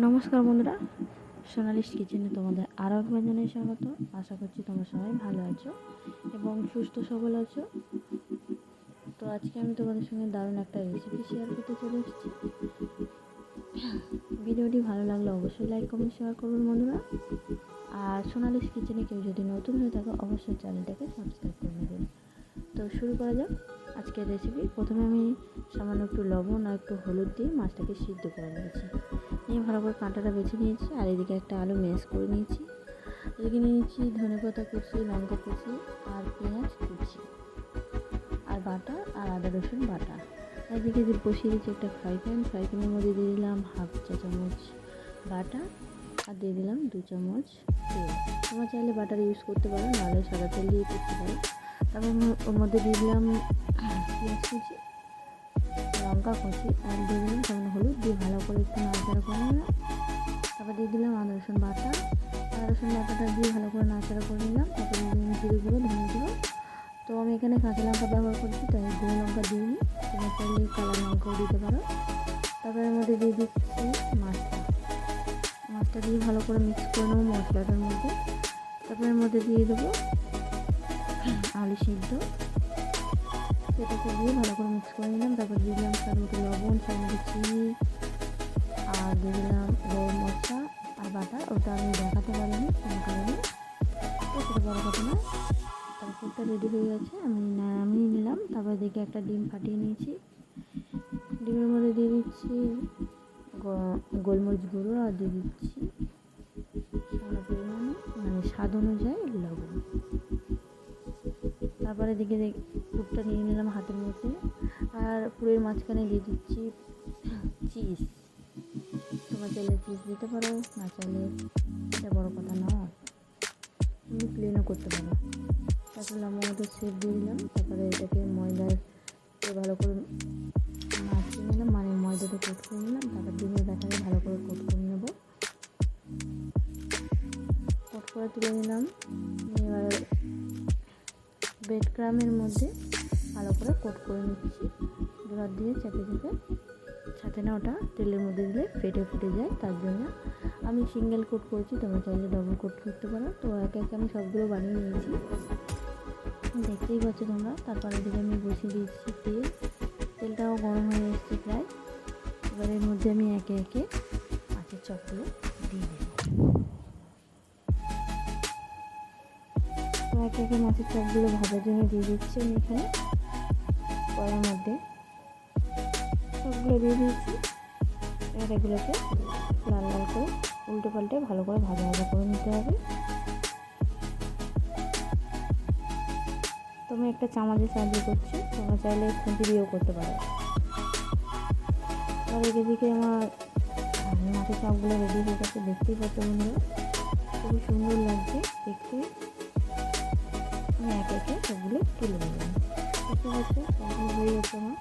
নমস্কার বন্ধুরা, সোনালিস কিচেনে তোমাদের আরও একবার জানাই স্বাগত। আশা করছি তোমরা সবাই ভালো আছো এবং সুস্থ সবল আছো। তো আজকে আমি তোমাদের সঙ্গে দারুণ একটা রেসিপি শেয়ার করতে চলে এসেছি। ভিডিওটি ভালো লাগলে অবশ্যই লাইক কমেন্ট শেয়ার করবেন বন্ধুরা। আর সোনালিস কিচেনে কেউ যদি নতুন হয়ে থাকে, অবশ্যই চ্যানেলটাকে সাবস্ক্রাইব করে নেবেন তো শুরু করা যাক আজকের রেসিপি প্রথমে আমি সামান্য একটু লবণ আর একটু হলুদ দিয়ে মাছটাকে সিদ্ধ করে নিয়েছি। নিয়ে ভালো করে কাঁটাটা বেছে নিয়েছি আর এদিকে একটা আলু ম্যাশ করে নিয়েছি। এদিকে নিয়েছি ধনে পাতা কুচি, লঙ্কা কুচি আর পেঁয়াজ কুচি আর বাটা আর আদা, রসুন বাটা। এদিকে যে বসিয়ে দিয়েছি একটা ফ্রাই প্যান ফ্রাই প্যানের মধ্যে দিয়ে দিলাম হাফ চা চামচ বাটা আর দিয়ে দিলাম দু চামচ তেল। তোমরা চাইলে বাটার ইউজ করতে পারো, নাহলে সাদা তেল দিয়ে করতে পারো। তারপর ওর মধ্যে দিয়ে দিলাম পেঁয়াজ কুচি লঙ্কা কুচি আর দিয়ে দিলাম সামান্য হলুদ দিয়ে ভালো করে একটু নাড়াচাড়া করে নিলাম। তারপর দিয়ে দিলাম আদা, রসুন বাটা। আদা, রসুন বাটাটা দিয়ে ভালো করে নাড়াচাড়া করে নিলাম। তারপর দিয়ে দিলাম জিরে গুঁড়ো, ধনে গুঁড়ো। তো আমি এখানে কাঁচা লঙ্কা ব্যবহার করছি, তাই গুঁড়ো লঙ্কা দিইনি তোমরা চাইলে কালো লঙ্কাও দিতে পারো। তারপর এর মধ্যে দিয়ে দিচ্ছি মাছটা। মাছটা দিয়ে ভালো করে মিক্স করে নেব মশলাটার মধ্যে। তারপর এর মধ্যে দিয়ে দেবো আলু সিদ্ধ। সেটাকে দিয়ে ভালো করে মিক্স করে নিলাম। তারপর দিয়ে দিলাম স্বাদ মতো লবণ স্বাদ মতো চিনি আর দিয়ে দিলাম গরম মশলা আর বাটা ওটা আমি দেখাতে পারিনি, কোনো কারণে। তো সেটা বড় কথা না তারপরটা রেডি হয়ে গেছে। আমি নামিয়ে নিলাম। তারপর দেখে একটা ডিম ফাটিয়ে নিয়েছি। ডিমের মধ্যে দিয়ে দিচ্ছি গোলমরিচ গুঁড়ো আর দিয়ে দিচ্ছি মানে স্বাদ অনুযায়ী লবণ। তারপরে দিকে পুরটা নিয়ে নিলাম হাতের মধ্যে। আর পুরের মাঝখানে দিয়ে দিচ্ছি চিজ। তোমার চাইলে চিজ দিতে পারো, না চাইলে এটা বড়ো কথা নয়। তুমি প্লেনও করতে পারো। তারপরে লম্বা মতো সেপ দিয়ে দিলাম। তারপরে এটাকে ময়দার ভালো করে মাখিয়ে নিলাম। মানে ময়দাটা কোট করে নিলাম। তারপর ডিমের ব্যাটারে ভালো করে কোট করে নেব। কোট করে তুলে নিলাম। এবার ব্রেড ক্রামের মধ্যে ভালো করে কোট করে নিচ্ছি। দুবার দিয়ে চেপে চেপে সাথে না ওটা তেলের মধ্যে দিলে ফেটে ফুটে যায়, তার জন্য আমি সিঙ্গেল কোট করেছি, তোমরা চাইলে ডবল কোট করতে পারো। তো একে একে আমি সবগুলো বানিয়ে নিয়েছি। দেখতেই পাচ্ছ তোমরা, তারপরে দিকে আমি বসিয়ে দিয়েছি তেল। তেলটাও গরম হয়ে এসছে প্রায়। এবার এর মধ্যে আমি একে একে মাছের চপগুলো দিয়ে দেবো একে একে মাছের চপগুলো ভাজার জন্য দিয়ে দিচ্ছি আমি এখানে। কড়ার মধ্যে সবগুলো দিয়ে দিয়েছি এবার এগুলোকে লাল লাল করে উল্টে পাল্টে ভালো করে ভাজা ভাজা করে নিতে হবে। তো আমি একটা চামচে সাহায্য করছি। তোমরা চাইলে খুঁটি দিয়েও করতে পারো। আর এদিকে দিকে আমার মাছের চপগুলো রেডি হয়ে গেছে। দেখতেই পাচ্ছ বন্ধুরা, খুবই সুন্দর লাগছে দেখতে। আমি একে একে সবগুলো তুলে নিলাম। দেখতে পাচ্ছ কমপ্লিট হয়ে গেছে আমার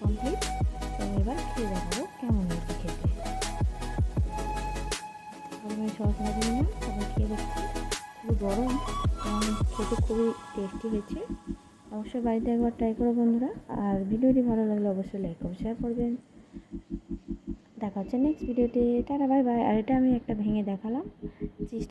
কমপ্লিট তো এবার খেয়ে দেখাবো কেমন হয়েছে খেতে। আমি সস লাগিয়ে নিলাম, তারপর খেয়ে দেখছি। খুবই গরম খেতে খুবই টেস্টি হয়েছে। অবশ্যই বাড়িতে একবার ট্রাই করো বন্ধুরা, আর ভিডিওটি ভালো লাগলে অবশ্যই লাইক করো শেয়ার করবেন। দেখা হচ্ছে নেক্সট ভিডিওতে টাটা বাই বাই আর এটা আমি একটা ভেঙে দেখালাম। চিজটা